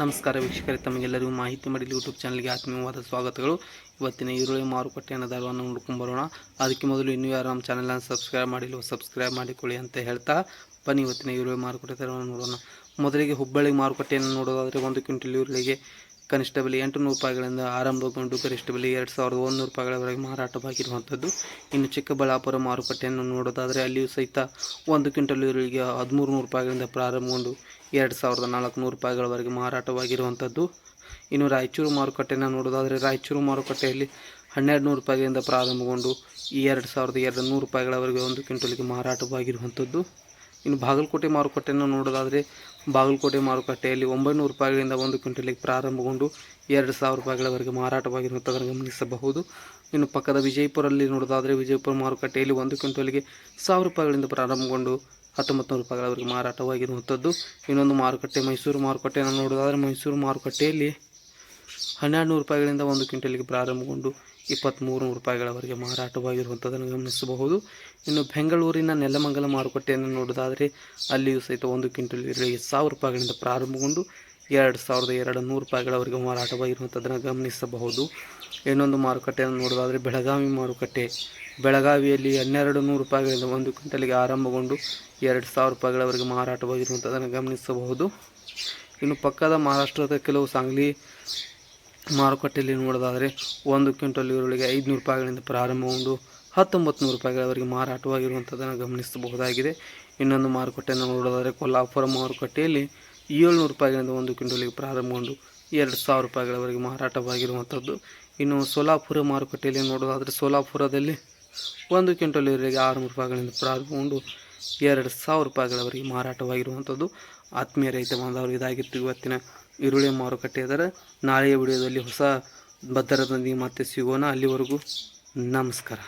ನಮಸ್ಕಾರ ವೀಕ್ಷಕರೇ, ತಮಗೆಲ್ಲರಿಗೂ ಮಾಹಿತಿ ಮಾಡಲಿ ಯೂಟ್ಯೂಬ್ ಚಾನಲ್ಗೆ ಆತ್ಮೀಯವಾದ ಸ್ವಾಗತಗಳು. ಇವತ್ತಿನ ಈರುಳ್ಳಿ ಮಾರುಕಟ್ಟೆಯನ್ನು ದರವನ್ನು ನೋಡ್ಕೊಂಡು ಬರೋಣ. ಅದಕ್ಕೆ ಮೊದಲು ಇನ್ನೂ ಯಾರು ನಮ್ಮ ಚಾನಲನ್ನು ಸಬ್ಸ್ಕ್ರೈಬ್ ಮಾಡಿಲ್ಲ ಸಬ್ಸ್ಕ್ರೈಬ್ ಮಾಡಿಕೊಳ್ಳಿ ಅಂತ ಹೇಳ್ತಾ ಬನ್ನಿ ಇವತ್ತಿನ ಈರುಳ್ಳಿ ಮಾರುಕಟ್ಟೆ ದರವನ್ನು ನೋಡೋಣ. ಮೊದಲಿಗೆ ಹುಬ್ಬಳ್ಳಿ ಮಾರುಕಟ್ಟೆಯನ್ನು ನೋಡೋದಾದರೆ ಒಂದು ಕ್ವಿಂಟಲ್ ಈರುಳ್ಳಿಗೆ ಕನಿಷ್ಠ ಬೆಲೆ ಎಂಟುನೂರು ರೂಪಾಯಿಗಳಿಂದ ಆರಂಭಗೊಂಡು ಗರಿಷ್ಠ ಬೆಲೆ ಎರಡು ಸಾವಿರದ ಒಂದು ರೂಪಾಯಿಗಳವರೆಗೆ ಮಾರಾಟವಾಗಿರುವಂಥದ್ದು. ಇನ್ನು ಚಿಕ್ಕಬಳ್ಳಾಪುರ ಮಾರುಕಟ್ಟೆಯನ್ನು ನೋಡೋದಾದರೆ ಅಲ್ಲಿಯೂ ಸಹಿತ ಒಂದು ಕ್ವಿಂಟಲ್ ಈರುಳ್ಳಿಗೆ ಹದಿಮೂರು ನೂರು ರೂಪಾಯಿಗಳಿಂದ ಪ್ರಾರಂಭಗೊಂಡು ಎರಡು ಸಾವಿರದ ನಾಲ್ಕುನೂರು ರೂಪಾಯಿಗಳವರೆಗೆ ಮಾರಾಟವಾಗಿರುವಂಥದ್ದು. ಇನ್ನು ರಾಯಚೂರು ಮಾರುಕಟ್ಟೆಯನ್ನು ನೋಡೋದಾದರೆ ರಾಯಚೂರು ಮಾರುಕಟ್ಟೆಯಲ್ಲಿ ಹನ್ನೆರಡು ನೂರು ರೂಪಾಯಿಗಳಿಂದ ಪ್ರಾರಂಭಗೊಂಡು ಈ ಎರಡು ಸಾವಿರದ ಎರಡು ನೂರು ರೂಪಾಯಿಗಳವರೆಗೆ ಒಂದು ಕ್ವಿಂಟಲ್ಗೆ ಮಾರಾಟವಾಗಿರುವಂಥದ್ದು. ಇನ್ನು ಬಾಗಲಕೋಟೆ ಮಾರುಕಟ್ಟೆಯನ್ನು ನೋಡೋದಾದರೆ ಬಾಗಲಕೋಟೆ ಮಾರುಕಟ್ಟೆಯಲ್ಲಿ ಒಂಬೈನೂರು ರೂಪಾಯಿಗಳಿಂದ ಒಂದು ಕ್ವಿಂಟಲಿಗೆ ಪ್ರಾರಂಭಗೊಂಡು ಎರಡು ಸಾವಿರ ರೂಪಾಯಿಗಳವರೆಗೆ ಮಾರಾಟವಾಗಿರುವಂಥದ್ದನ್ನು ಗಮನಿಸಬಹುದು. ಇನ್ನು ಪಕ್ಕದ ವಿಜಯಪುರಲ್ಲಿ ನೋಡೋದಾದರೆ ವಿಜಯಪುರ ಮಾರುಕಟ್ಟೆಯಲ್ಲಿ ಒಂದು ಕ್ವಿಂಟಲ್ಗೆ ಸಾವಿರ ರೂಪಾಯಿಗಳಿಂದ ಪ್ರಾರಂಭಗೊಂಡು ಹತ್ತೊಂಬತ್ತು ನೂರು ರೂಪಾಯಿಗಳವರೆಗೆ ಮಾರಾಟವಾಗಿರುವಂಥದ್ದು ಇನ್ನೊಂದು ಮಾರುಕಟ್ಟೆ ಮೈಸೂರು ಮಾರುಕಟ್ಟೆಯನ್ನು ನೋಡೋದಾದರೆ ಮೈಸೂರು ಮಾರುಕಟ್ಟೆಯಲ್ಲಿ ಹನ್ನೆರಡು ನೂರು ರೂಪಾಯಿಗಳಿಂದ ಒಂದು ಕ್ವಿಂಟಲ್ಗೆ ಪ್ರಾರಂಭಗೊಂಡು ಇಪ್ಪತ್ತ್ಮೂರು ನೂರು ರೂಪಾಯಿಗಳವರೆಗೆ ಮಾರಾಟವಾಗಿರುವಂಥದ್ದನ್ನು ಗಮನಿಸಬಹುದು. ಇನ್ನು ಬೆಂಗಳೂರಿನ ನೆಲಮಂಗಲ ಮಾರುಕಟ್ಟೆಯನ್ನು ನೋಡೋದಾದರೆ ಅಲ್ಲಿಯೂ ಸಹಿತ ಒಂದು ಕ್ವಿಂಟಲ್ ಈರುಳ್ಳಿಗೆ ಸಾವಿರ ರೂಪಾಯಿಗಳಿಂದ ಪ್ರಾರಂಭಗೊಂಡು ಎರಡು ಸಾವಿರದ ಎರಡು ನೂರು ರೂಪಾಯಿಗಳವರೆಗೆ ಮಾರಾಟವಾಗಿರುವಂಥದ್ದನ್ನು ಗಮನಿಸಬಹುದು. ಇನ್ನೊಂದು ಮಾರುಕಟ್ಟೆಯನ್ನು ನೋಡೋದಾದರೆ ಬೆಳಗಾವಿ ಮಾರುಕಟ್ಟೆ. ಬೆಳಗಾವಿಯಲ್ಲಿ ಹನ್ನೆರಡು ನೂರು ರೂಪಾಯಿಗಳಿಂದ ಒಂದು ಕ್ವಿಂಟಲ್ಗೆ ಆರಂಭಗೊಂಡು ಎರಡು ಸಾವಿರ ರೂಪಾಯಿಗಳವರೆಗೆ ಮಾರಾಟವಾಗಿರುವಂಥದ್ದನ್ನು ಗಮನಿಸಬಹುದು. ಇನ್ನು ಪಕ್ಕದ ಮಹಾರಾಷ್ಟ್ರದ ಕೆಲವು ಸಾಂಗ್ಲಿ ಮಾರುಕಟ್ಟೆಯಲ್ಲಿ ನೋಡೋದಾದರೆ ಒಂದು ಕ್ವಿಂಟಲ್ ಈರುಳ್ಳಿಗೆ ಐದುನೂರು ರೂಪಾಯಿಗಳಿಂದ ಪ್ರಾರಂಭಗೊಂಡು ಹತ್ತೊಂಬತ್ತು ನೂರು ರೂಪಾಯಿಗಳವರೆಗೆ ಮಾರಾಟವಾಗಿರುವಂಥದ್ದನ್ನು ಗಮನಿಸಬಹುದಾಗಿದೆ. ಇನ್ನೊಂದು ಮಾರುಕಟ್ಟೆಯನ್ನು ನೋಡೋದಾದರೆ ಕೊಲ್ಲಾಪುರ ಮಾರುಕಟ್ಟೆಯಲ್ಲಿ ಏಳ್ನೂರು ರೂಪಾಯಿಗಳಿಂದ ಒಂದು ಕ್ವಿಂಟಲಿಗೆ ಪ್ರಾರಂಭಗೊಂಡು ಎರಡು ಸಾವಿರ ರೂಪಾಯಿಗಳವರೆಗೆ ಮಾರಾಟವಾಗಿರುವಂಥದ್ದು. ಇನ್ನು ಸೋಲಾಪುರ ಮಾರುಕಟ್ಟೆಯಲ್ಲಿ ನೋಡೋದಾದರೆ ಸೋಲಾಪುರದಲ್ಲಿ ಒಂದು ಕ್ವಿಂಟಲ್ ಈರುಳ್ಳಿಗೆ ಆರುನೂರು ರೂಪಾಯಿಗಳಿಂದ ಪ್ರಾರಂಭಗೊಂಡು ಎರಡು ಸಾವಿರ ರೂಪಾಯಿಗಳವರೆಗೆ ಮಾರಾಟವಾಗಿರುವಂಥದ್ದು. ಆತ್ಮೀಯ ರೈತ ಬಾಂಧವರು, ಇದಾಗಿತ್ತು ಇವತ್ತಿನ ಈರುಳ್ಳಿ ಮಾರುಕಟ್ಟೆ ಅದರ ನಾಳೆಯ ವಿಡಿಯೋದಲ್ಲಿ ಹೊಸ ಭದ್ರದೊಂದಿಗೆ ಮತ್ತೆ ಸಿಗೋಣ. ಅಲ್ಲಿವರೆಗೂ ನಮಸ್ಕಾರ.